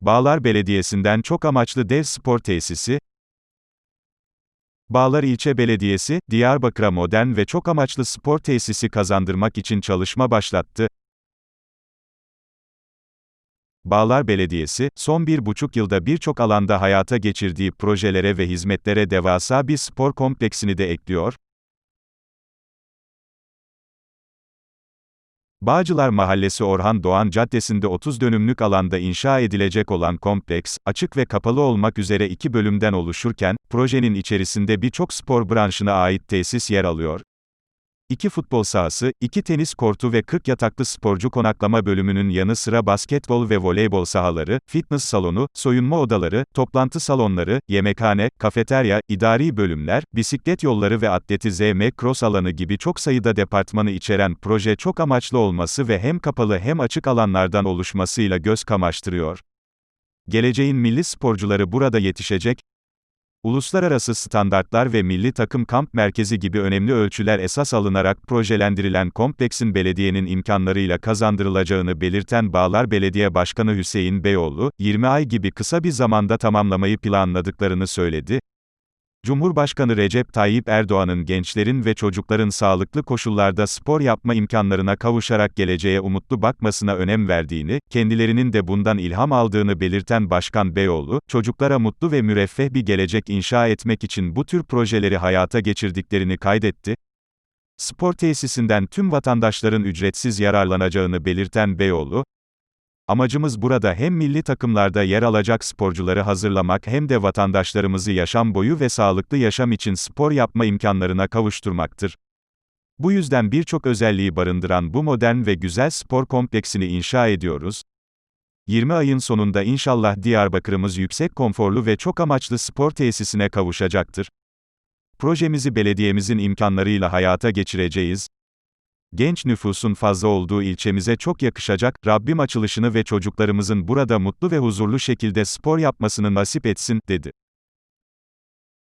Bağlar Belediyesi'nden çok amaçlı dev spor tesisi, Bağlar İlçe Belediyesi, Diyarbakır'a modern ve çok amaçlı spor tesisi kazandırmak için çalışma başlattı. Bağlar Belediyesi, son bir buçuk yılda birçok alanda hayata geçirdiği projelere ve hizmetlere devasa bir spor kompleksini de ekliyor. Bağcılar Mahallesi Orhan Doğan Caddesi'nde 30 dönümlük alanda inşa edilecek olan kompleks, açık ve kapalı olmak üzere iki bölümden oluşurken, projenin içerisinde birçok spor branşına ait tesis yer alıyor. İki futbol sahası, iki tenis kortu ve 40 yataklı sporcu konaklama bölümünün yanı sıra basketbol ve voleybol sahaları, fitness salonu, soyunma odaları, toplantı salonları, yemekhane, kafeterya, idari bölümler, bisiklet yolları ve atletizm cross alanı gibi çok sayıda departmanı içeren proje çok amaçlı olması ve hem kapalı hem açık alanlardan oluşmasıyla göz kamaştırıyor. Geleceğin milli sporcuları burada yetişecek, Uluslararası standartlar ve milli takım kamp merkezi gibi önemli ölçüler esas alınarak projelendirilen kompleksin belediyenin imkanlarıyla kazandırılacağını belirten Bağlar Belediye Başkanı Hüseyin Beyoğlu, 20 ay gibi kısa bir zamanda tamamlamayı planladıklarını söyledi. Cumhurbaşkanı Recep Tayyip Erdoğan'ın gençlerin ve çocukların sağlıklı koşullarda spor yapma imkanlarına kavuşarak geleceğe umutlu bakmasına önem verdiğini, kendilerinin de bundan ilham aldığını belirten Başkan Beyoğlu, çocuklara mutlu ve müreffeh bir gelecek inşa etmek için bu tür projeleri hayata geçirdiklerini kaydetti. Spor tesisinden tüm vatandaşların ücretsiz yararlanacağını belirten Beyoğlu, Amacımız burada hem milli takımlarda yer alacak sporcuları hazırlamak hem de vatandaşlarımızı yaşam boyu ve sağlıklı yaşam için spor yapma imkanlarına kavuşturmaktır. Bu yüzden birçok özelliği barındıran bu modern ve güzel spor kompleksini inşa ediyoruz. 20 ayın sonunda inşallah Diyarbakır'ımız yüksek konforlu ve çok amaçlı spor tesisine kavuşacaktır. Projemizi belediyemizin imkanlarıyla hayata geçireceğiz. Genç nüfusun fazla olduğu ilçemize çok yakışacak, Rabbim açılışını ve çocuklarımızın burada mutlu ve huzurlu şekilde spor yapmasını nasip etsin, dedi.